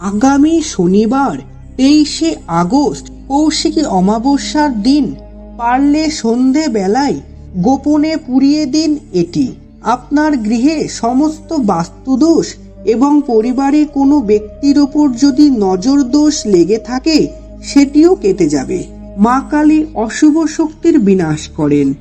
আগামী শনিবার, তেইশে আগস্ট, কৌশিকী অমাবস্যার দিন। পারলে সন্ধে বেলায় গোপনে পুড়িয়ে দিন এটি। আপনার গৃহে সমস্ত বাস্তুদোষ এবং পরিবারের কোনো ব্যক্তির ওপর যদি নজর দোষ লেগে থাকে, সেটিও কেটে যাবে। মা কালী অশুভ শক্তির বিনাশ করেন।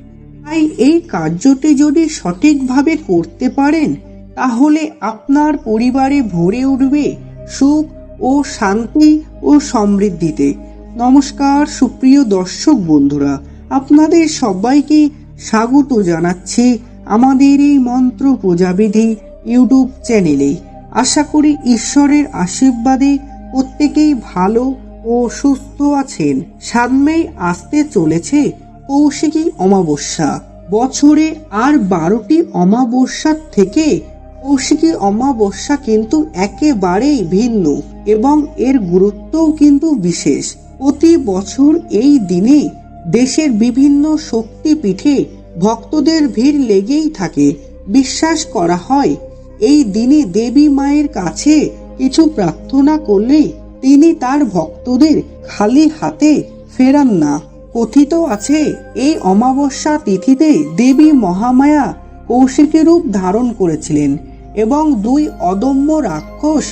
তাই এই কার্যটি যদি সঠিকভাবে করতে পারেন, তাহলে আপনার পরিবারে ভরে উঠবে সুখ ও শান্তি ও সমৃদ্ধিতে। নমস্কার, সুপ্রিয় দর্শক বন্ধুরা, আপনাদের সবাইকে স্বাগত জানাচ্ছি আমাদের এই মন্ত্র প্রজাবিধি ইউটিউব চ্যানেলে। আশা করি ঈশ্বরের আশীর্বাদে প্রত্যেকেই ভালো ও সুস্থ আছেন। সামনেই আসতে চলেছে কৌশিকী অমাবস্যা। বছরে আর বারোটি অমাবস্যার থেকে কৌশিকী অমাবস্যা কিন্তু একেবারেই ভিন্ন এবং এর গুরুত্বও কিন্তু বিশেষ। প্রতি বছর এই দিনে দেশের বিভিন্ন শক্তিপীঠে ভক্তদের ভিড় লেগেই থাকে, বিশ্বাস করা হয়। এই দিনে দেবী মায়ের কাছে কিছু প্রার্থনা করলে তিনি তার ভক্তদের খালি হাতে ফেরান না। কথিত আছে, এই অমাবস্যা তিথিতে দেবী মহামায়া কৌশিকী রূপ ধারণ করেছিলেন। এবং দুই অদম্য রাক্ষস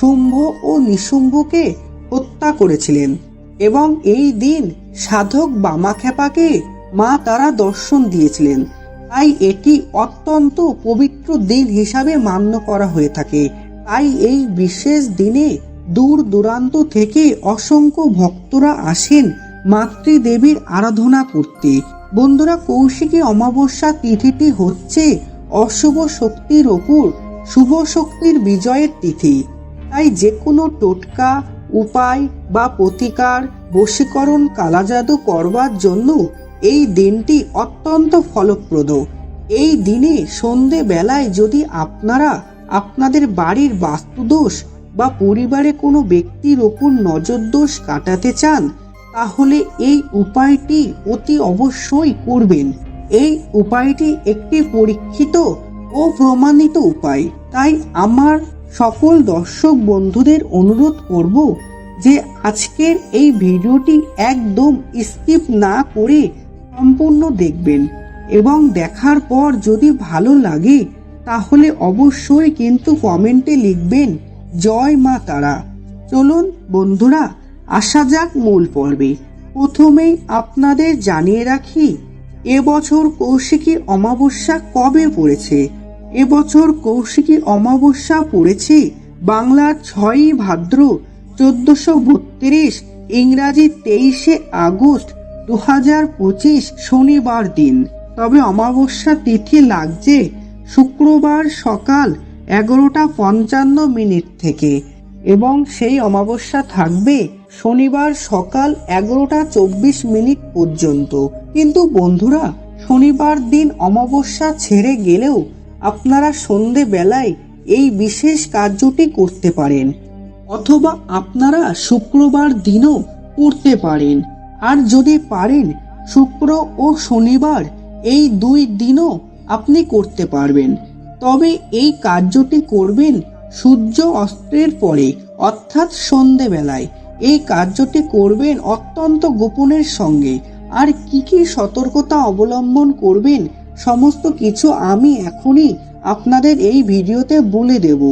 শুম্ভ ও নিশুম্ভকে হত্যা করেছিলেন। এবং এই দিন সাধক বামাখ্যাপাকে মা তারা দর্শন দিয়েছিলেন। তাই এটি অত্যন্ত পবিত্র দিন হিসাবে মান্য করা হয়ে থাকে। তাই এই বিশেষ দিনে দূর দূরান্ত থেকে অসংখ্য ভক্তরা আসেন মাতৃদেবীর আরাধনা করতে। বন্ধুরা, কৌশিকী অমাবস্যা তিথিটি হচ্ছে অশুভ শক্তির ওপর শুভ শক্তির বিজয়ের তিথি। তাই যে কোনো টোটকা, উপায় বা প্রতিকার বশীকরণ কালাজাদু করবার জন্য এই দিনটি অত্যন্ত ফলপ্রদ। এই দিনে সন্ধে বেলায় যদি আপনারা আপনাদের বাড়ির বাস্তুদোষ বা পরিবারে কোনো ব্যক্তির ওপর নজরদোষ কাটাতে চান, তাহলে এই উপায়টি অতি অবশ্যই করবেন। এই উপায়টি একটি পরীক্ষিত ও প্রমাণিত উপায়। তাই আমার সকল দর্শক বন্ধুদের অনুরোধ করব যে আজকের এই ভিডিওটি একদম স্কিপ না করে সম্পূর্ণ দেখবেন এবং দেখার পর যদি ভালো লাগে তাহলে অবশ্যই কিন্তু কমেন্টে লিখবেন, জয় মা তারা। চলুন বন্ধুরা, আসা যাক মূল পর্বে। প্রথমেই আপনাদের জানিয়ে রাখি, এবছর কৌশিকী অমাবস্যা কবে পড়েছে? এবছর কৌশিকী অমাবস্যা পড়েছে বাংলার ছয়ই ভাদ্র চোদ্দশো বত্রিশ ইংরাজি তেইশে আগস্ট দু হাজার পঁচিশ শনিবার দিন। তবে অমাবস্যা তিথি লাগছে শুক্রবার সকাল এগারোটা পঞ্চান্ন মিনিট থেকে এবং সেই অমাবস্যা থাকবে শনিবার সকাল এগারোটা চব্বিশ মিনিট পর্যন্ত। কিন্তু বন্ধুরা, শনিবার দিন অমাবস্যা ছেড়ে গেলেও আপনারা সন্ধে বেলায় এই বিশেষ কার্যটি করতে পারেন, অথবা আপনারা শুক্রবার দিনও করতে পারেন। আর যদি পারেন, শুক্র ও শনিবার এই দুই দিনও আপনি করতে পারবেন। তবে এই কার্যটি করবেন সূর্য অস্ত্রের পরে, অর্থাৎ সন্ধেবেলায়। এই কার্যটি করবেন অত্যন্ত গোপনের সঙ্গে। আর কি কি সতর্কতা অবলম্বন করবেন সমস্ত কিছু আমি এখনই আপনাদের এই ভিডিওতে বলে দেব।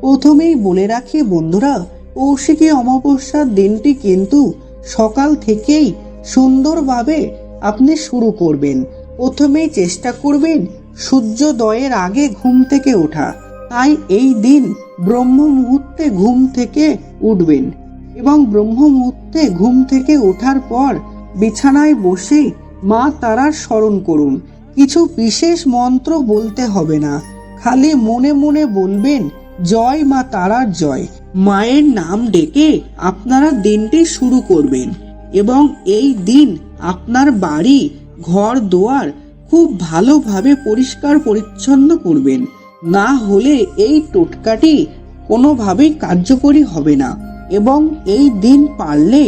প্রথমেই বলে রাখি বন্ধুরা, কৌশিকী অমাবস্যার দিনটি কিন্তু সকাল থেকেই সুন্দরভাবে আপনি শুরু করবেন। প্রথমেই চেষ্টা করবেন সূর্যোদয়ের আগে ঘুম থেকে ওঠা। তাই এই দিন ব্রহ্ম মুহূর্তে ঘুম থেকে উঠবেন এবং ব্রহ্ম মুহূর্তে ঘুম থেকে ওঠার পর বিছানায় বসে মা তারার স্মরণ করুন। কিছু বিশেষ মন্ত্র বলতে হবে না। খালি মনে মনে বলবেন, জয় মা তারার জয়। মায়ের নাম ডেকে আপনারা দিনটি শুরু করবেন এবং এই দিন আপনার বাড়ি, ঘর, দোয়ার খুব ভালোভাবে পরিষ্কার পরিচ্ছন্ন করবেন। না হলে এই টোটকাটি কোনোভাবেই কার্যকরী হবে না এবং এই দিন পারলে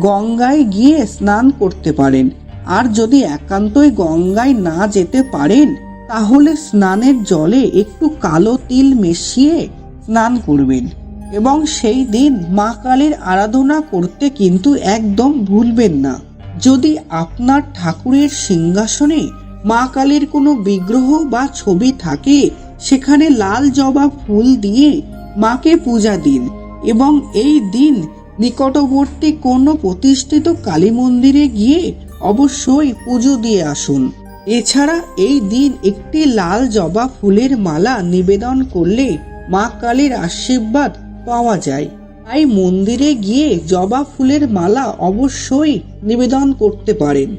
গঙ্গায় গিয়ে স্নান করতে পারেন। আর যদি একান্তই গঙ্গায় না যেতে পারেন, তাহলে স্নানের জলে একটু কালো তিল মিশিয়ে স্নান করবেন। এবং সেই দিন মা কালীর আরাধনা করতে কিন্তু একদম ভুলবেন না। যদি আপনার ঠাকুরের সিংহাসনে মা কালীর কোনো বিগ্রহ বা ছবি থাকে, সেখানে লাল জবা ফুল দিয়ে মাকে পূজা দিন। এবং এই দিন নিকটবর্তী কোনো প্রতিষ্ঠিত কালী মন্দিরে গিয়ে অবশ্যই পুজো দিয়ে আসুন। এছাড়া এই দিন একটি লাল জবা ফুলের মালা নিবেদন করলে মা কালীর আশীর্বাদ পাওয়া যায়। তাই মন্দিরে গিয়ে জবা ফুলের মালা অবশ্যই নিবেদন করতে পারেন।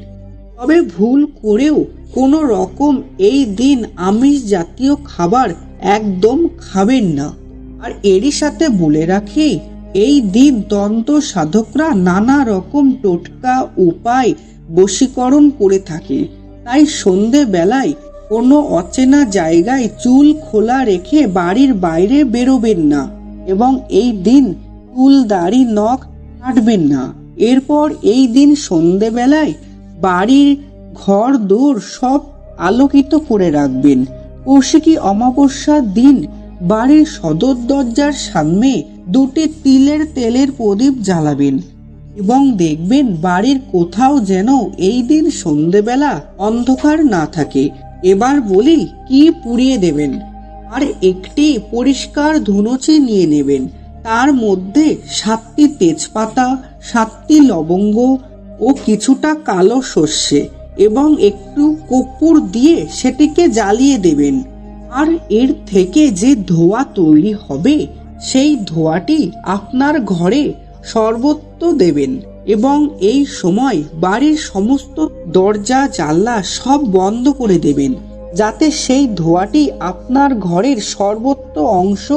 তবে ভুল করেও কোনো রকম এই দিন আমিষ জাতীয় খাবার একদম খাবেন না। আর এরই সাথে বলে রাখি, এই দিন তন্ত্র সাধকরা নানা রকম টোটকা উপায় বশীকরণ করে থাকে। তাই সন্ধে বেলায় কোনো অচেনা জায়গায় চুল খোলা রেখে বাড়ির বাইরে বেরোবেন না এবং এই দিন চুল দাড়ি নখ কাটবেন না। এরপর এই দিন সন্ধেবেলায় বাড়ির ঘর দূর সব আলোকিত করে রাখবেন। কৌশিকী অমাবস্যার দিন বাড়ির সদর দরজার সামনে দুটি তিলের তেলের প্রদীপ জ্বালাবেন। এবং দেখবেন বাড়ির কোথাও যেন এই দিন সন্ধেবেলা অন্ধকার না থাকে। এবার বলি, কি পুড়িয়ে দেবেন? আর একটি পরিষ্কার ধুনুচি নিয়ে নেবেন। তার মধ্যে সাতটি তেজপাতা, সাতটি লবঙ্গ ও কিছুটা কালো সর্ষে এবং একটু কর্পূর দিয়ে সেটিকে জ্বালিয়ে দেবেন। আর এর থেকে যে ধোঁয়া তৈরি হবে, সেই ধোঁয়াটি আপনার ঘরে সর্বত্র দেবেন এবং এই সময় বাড়ির সমস্ত দরজা, জানলা সব বন্ধ করে দেবেন, যাতে সেই ধোঁয়াটি আপনার ঘরের সর্বত্র অংশ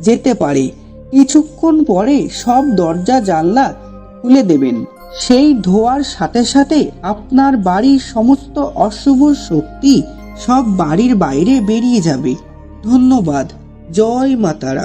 যেতে পারে। কিছুক্ষণ পরে সব দরজা, জানলা খুলে দেবেন। সেই ধোয়ার সাথে সাথে আপনার বাড়ির সমস্ত অশুভ শক্তি সব বাড়ির বাইরে বেরিয়ে যাবে। ধন্যবাদ। জয় মাতারা।